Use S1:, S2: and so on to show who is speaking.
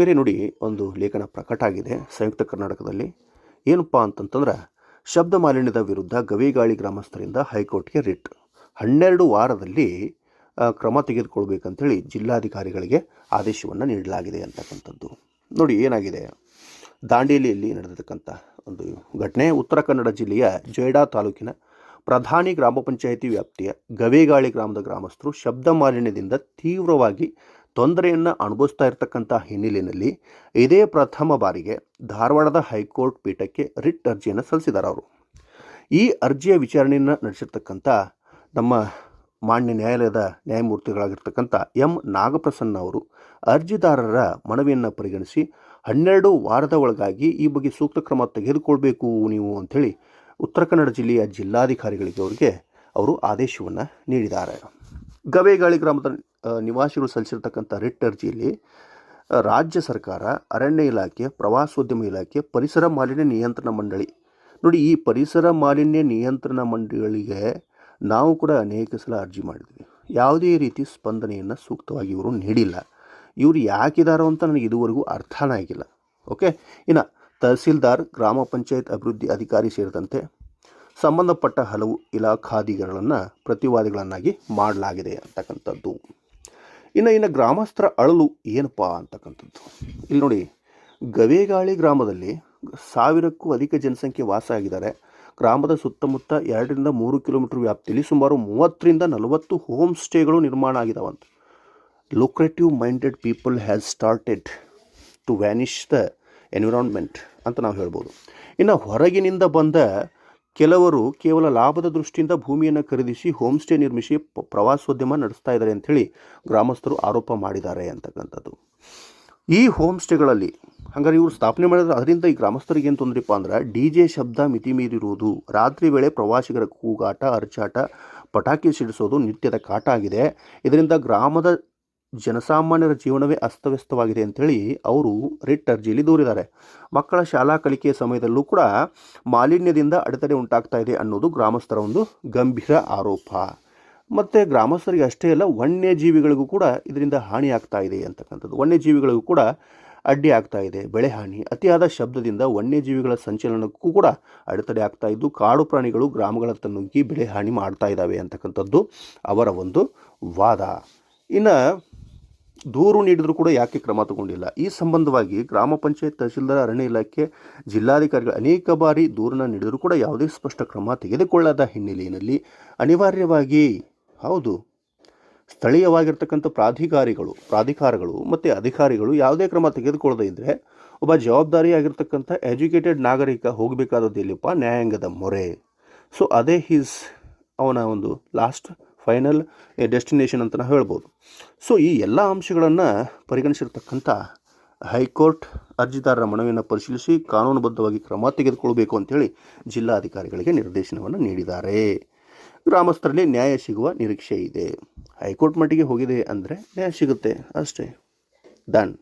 S1: ಬೇರೆ ನೋಡಿ ಒಂದು ಲೇಖನ ಪ್ರಕಟ ಆಗಿದೆ ಸಂಯುಕ್ತ ಕರ್ನಾಟಕದಲ್ಲಿ. ಏನಪ್ಪ ಅಂತಂತಂದ್ರೆ, ಶಬ್ದ ಮಾಲಿನ್ಯದ ವಿರುದ್ಧ ಗವಿಗಾಳಿ ಗ್ರಾಮಸ್ಥರಿಂದ ಹೈಕೋರ್ಟ್ಗೆ ರಿಟ್. ಹನ್ನೆರಡು ವಾರದಲ್ಲಿ ಕ್ರಮ ತೆಗೆದುಕೊಳ್ಬೇಕಂತೇಳಿ ಜಿಲ್ಲಾಧಿಕಾರಿಗಳಿಗೆ ಆದೇಶವನ್ನು ನೀಡಲಾಗಿದೆ ಅಂತಕ್ಕಂಥದ್ದು. ನೋಡಿ, ಏನಾಗಿದೆ? ದಾಂಡೇಲಿಯಲ್ಲಿ ನಡೆದಿರ್ತಕ್ಕಂಥ ಒಂದು ಘಟನೆ ಉತ್ತರ ಕನ್ನಡ ಜಿಲ್ಲೆಯ ಜೊಯ್ಡಾ ತಾಲೂಕಿನ ಪ್ರಧಾನಿ ಗ್ರಾಮ ಪಂಚಾಯಿತಿ ವ್ಯಾಪ್ತಿಯ ಗವೇಗಾಳಿ ಗ್ರಾಮದ ಗ್ರಾಮಸ್ಥರು ಶಬ್ದ ಮಾಲಿನ್ಯದಿಂದ ತೀವ್ರವಾಗಿ ತೊಂದರೆಯನ್ನು ಅನುಭವಿಸ್ತಾ ಇರತಕ್ಕಂಥ ಹಿನ್ನೆಲೆಯಲ್ಲಿ ಇದೇ ಪ್ರಥಮ ಬಾರಿಗೆ ಧಾರವಾಡದ ಹೈಕೋರ್ಟ್ ಪೀಠಕ್ಕೆ ರಿಟ್ ಅರ್ಜಿಯನ್ನು ಸಲ್ಲಿಸಿದ್ದಾರೆ ಅವರು. ಈ ಅರ್ಜಿಯ ವಿಚಾರಣೆಯನ್ನು ನಡೆಸಿರ್ತಕ್ಕಂಥ ನಮ್ಮ ಮಾನ್ಯ ನ್ಯಾಯಾಲಯದ ನ್ಯಾಯಮೂರ್ತಿಗಳಾಗಿರ್ತಕ್ಕಂಥ ಎಂ. ನಾಗಪ್ರಸನ್ನ ಅವರು ಅರ್ಜಿದಾರರ ಮನವಿಯನ್ನು ಪರಿಗಣಿಸಿ ಹನ್ನೆರಡು ವಾರದ ಒಳಗಾಗಿ ಈ ಬಗ್ಗೆ ಸೂಕ್ತ ಕ್ರಮ ತೆಗೆದುಕೊಳ್ಬೇಕು ನೀವು ಅಂಥೇಳಿ ಉತ್ತರ ಕನ್ನಡ ಜಿಲ್ಲೆಯ ಜಿಲ್ಲಾಧಿಕಾರಿಗಳಿಗೆ ಅವರಿಗೆ ಅವರು ಆದೇಶವನ್ನು ನೀಡಿದ್ದಾರೆ. ಗವೇಗಾಳಿ ಗ್ರಾಮದ ನಿವಾಸಿಗಳು ಸಲ್ಲಿಸಿರ್ತಕ್ಕಂಥ ರಿಟ್ ಅರ್ಜಿಯಲ್ಲಿ ರಾಜ್ಯ ಸರ್ಕಾರ, ಅರಣ್ಯ ಇಲಾಖೆ, ಪ್ರವಾಸೋದ್ಯಮ ಇಲಾಖೆ, ಪರಿಸರ ಮಾಲಿನ್ಯ ನಿಯಂತ್ರಣ ಮಂಡಳಿ. ನೋಡಿ, ಈ ಪರಿಸರ ಮಾಲಿನ್ಯ ನಿಯಂತ್ರಣ ಮಂಡಳಿಗೆ ನಾವು ಕೂಡ ಅನೇಕ ಸಲ ಅರ್ಜಿ ಮಾಡಿದ್ವಿ. ಯಾವುದೇ ರೀತಿ ಸ್ಪಂದನೆಯನ್ನು ಸೂಕ್ತವಾಗಿ ಇವರು ನೀಡಿಲ್ಲ. ಇವರು ಯಾಕಿದಾರೋ ಅಂತ ನನಗೆ ಇದುವರೆಗೂ ಅರ್ಥನೇ ಆಗಿಲ್ಲ. ಓಕೆ? ಇನ್ನು ತಹಸೀಲ್ದಾರ್, ಗ್ರಾಮ ಪಂಚಾಯತ್ ಅಭಿವೃದ್ಧಿ ಅಧಿಕಾರಿ ಸೇರಿದಂತೆ ಸಂಬಂಧಪಟ್ಟ ಹಲವು ಇಲಾಖಾಧಿಕಾರಿಗಳನ್ನು ಪ್ರತಿವಾದಿಗಳನ್ನಾಗಿ ಮಾಡಲಾಗಿದೆ ಅಂತಕ್ಕಂಥದ್ದು. ಇನ್ನು ಇನ್ನು ಗ್ರಾಮಸ್ಥರ ಅಳಲು ಏನಪ್ಪ ಅಂತಕ್ಕಂಥದ್ದು. ಇಲ್ಲಿ ನೋಡಿ, ಗವೇಗಾಳಿ ಗ್ರಾಮದಲ್ಲಿ ಸಾವಿರಕ್ಕೂ ಅಧಿಕ ಜನಸಂಖ್ಯೆ ವಾಸ ಆಗಿದ್ದಾರೆ. ಗ್ರಾಮದ ಸುತ್ತಮುತ್ತ ಎರಡರಿಂದ ಮೂರು ಕಿಲೋಮೀಟರ್ ವ್ಯಾಪ್ತಿಯಲ್ಲಿ ಸುಮಾರು ಮೂವತ್ತರಿಂದ ನಲವತ್ತು ಹೋಮ್ ಸ್ಟೇಗಳು ನಿರ್ಮಾಣ ಆಗಿದಾವಂತ. Lucrative minded people has started to vanish the environment ಅಂತ ನಾವು ಹೇಳ್ಬೋದು. ಇನ್ನು ಹೊರಗಿನಿಂದ ಬಂದ ಕೆಲವರು ಕೇವಲ ಲಾಭದ ದೃಷ್ಟಿಯಿಂದ ಭೂಮಿಯನ್ನು ಖರೀದಿಸಿ ಹೋಮ್ ಸ್ಟೇ ನಿರ್ಮಿಸಿ ಪ್ರವಾಸೋದ್ಯಮ ನಡೆಸ್ತಾ ಇದ್ದಾರೆ ಅಂಥೇಳಿ ಗ್ರಾಮಸ್ಥರು ಆರೋಪ ಮಾಡಿದ್ದಾರೆ ಅಂತಕ್ಕಂಥದ್ದು. ಈ ಹೋಮ್ ಸ್ಟೇಗಳಲ್ಲಿ ಹಂಗಾರೆ ಇವರು ಸ್ಥಾಪನೆ ಮಾಡಿದ್ರೆ ಅದರಿಂದ ಈ ಗ್ರಾಮಸ್ಥರಿಗೆ ಏನು ತೊಂದರೆಪ್ಪ ಅಂದ್ರೆ ಡಿ ಜೆ ಶಬ್ದ ಮಿತಿ ಮೀರಿರುವುದು, ರಾತ್ರಿ ವೇಳೆ ಪ್ರವಾಸಿಗರ ಕೂಗಾಟ, ಅರ್ಚಾಟ, ಪಟಾಕಿ ಸಿಡಿಸೋದು ನಿತ್ಯದ ಕಾಟ ಆಗಿದೆ. ಇದರಿಂದ ಗ್ರಾಮದ ಜನಸಾಮಾನ್ಯರ ಜೀವನವೇ ಅಸ್ತವ್ಯಸ್ತವಾಗಿದೆ ಅಂತೇಳಿ ಅವರು ರಿಟ್ ಅರ್ಜಿಯಲ್ಲಿ ದೂರಿದ್ದಾರೆ. ಮಕ್ಕಳ ಶಾಲಾ ಕಲಿಕೆಯ ಸಮಯದಲ್ಲೂ ಕೂಡ ಮಾಲಿನ್ಯದಿಂದ ಅಡೆತಡೆ ಉಂಟಾಗ್ತಾ ಇದೆ ಅನ್ನೋದು ಗ್ರಾಮಸ್ಥರ ಒಂದು ಗಂಭೀರ ಆರೋಪ. ಮತ್ತು ಗ್ರಾಮಸ್ಥರಿಗೆ ಅಷ್ಟೇ ಅಲ್ಲ, ವನ್ಯಜೀವಿಗಳಿಗೂ ಕೂಡ ಇದರಿಂದ ಹಾನಿ ಆಗ್ತಾ ಇದೆ ಅಂತಕ್ಕಂಥದ್ದು. ವನ್ಯಜೀವಿಗಳಿಗೂ ಕೂಡ ಅಡ್ಡಿ ಆಗ್ತಾ ಇದೆ, ಬೆಳೆ ಹಾನಿ. ಅತಿಯಾದ ಶಬ್ದದಿಂದ ವನ್ಯಜೀವಿಗಳ ಸಂಚಲನಕ್ಕೂ ಕೂಡ ಅಡೆತಡೆ ಆಗ್ತಾ ಇದ್ದು, ಕಾಡು ಪ್ರಾಣಿಗಳು ಗ್ರಾಮಗಳತ್ತ ನುಗ್ಗಿ ಬೆಳೆ ಹಾನಿ ಮಾಡ್ತಾ ಇದ್ದಾವೆ ಅಂತಕ್ಕಂಥದ್ದು ಅವರ ಒಂದು ವಾದ. ಇನ್ನು ದೂರು ನೀಡಿದರೂ ಕೂಡ ಯಾಕೆ ಕ್ರಮ ತಗೊಂಡಿಲ್ಲ? ಈ ಸಂಬಂಧವಾಗಿ ಗ್ರಾಮ ಪಂಚಾಯತ್ ತಹಶೀಲ್ದಾರ್, ಅರಣ್ಯ ಇಲಾಖೆ ಜಿಲ್ಲಾಧಿಕಾರಿಗಳು ಅನೇಕ ಬಾರಿ ದೂರನ್ನು ನೀಡಿದರೂ ಕೂಡ ಯಾವುದೇ ಸ್ಪಷ್ಟ ಕ್ರಮ ತೆಗೆದುಕೊಳ್ಳದ ಹಿನ್ನೆಲೆಯಲ್ಲಿ ಅನಿವಾರ್ಯವಾಗಿ ಹೌದು, ಸ್ಥಳೀಯವಾಗಿರ್ತಕ್ಕಂಥ ಪ್ರಾಧಿಕಾರಿಗಳು, ಪ್ರಾಧಿಕಾರಗಳು ಮತ್ತು ಅಧಿಕಾರಿಗಳು ಯಾವುದೇ ಕ್ರಮ ತೆಗೆದುಕೊಳ್ಳದೇ ಇದ್ದರೆ ಒಬ್ಬ ಜವಾಬ್ದಾರಿಯಾಗಿರ್ತಕ್ಕಂಥ ಎಜುಕೇಟೆಡ್ ನಾಗರಿಕ ಹೋಗಬೇಕಾದದ್ದು ಎಲ್ಲಿಪ್ಪ ನ್ಯಾಯಾಂಗದ ಮೊರೆ. ಸೊ ಅದೇ ಹೀಸ್ ಅವನ ಒಂದು ಲಾಸ್ಟ್ ಫೈನಲ್ ಡೆಸ್ಟಿನೇಷನ್ ಅಂತ ಹೇಳ್ಬೋದು. ಸೊ ಈ ಎಲ್ಲ ಅಂಶಗಳನ್ನು ಪರಿಗಣಿಸಿರ್ತಕ್ಕಂಥ ಹೈಕೋರ್ಟ್ ಅರ್ಜಿದಾರರ ಮನವಿಯನ್ನು ಪರಿಶೀಲಿಸಿ ಕಾನೂನುಬದ್ಧವಾಗಿ ಕ್ರಮ ತೆಗೆದುಕೊಳ್ಬೇಕು ಅಂತೇಳಿ ಜಿಲ್ಲಾಧಿಕಾರಿಗಳಿಗೆ ನಿರ್ದೇಶನವನ್ನು ನೀಡಿದ್ದಾರೆ. ಗ್ರಾಮಸ್ಥರಲ್ಲಿ ನ್ಯಾಯ ಸಿಗುವ ನಿರೀಕ್ಷೆ ಇದೆ. ಹೈಕೋರ್ಟ್ ಮಟ್ಟಿಗೆ ಹೋಗಿದೆ ಅಂದರೆ ನ್ಯಾಯ ಸಿಗುತ್ತೆ. ಅಷ್ಟೇ. ಡನ್.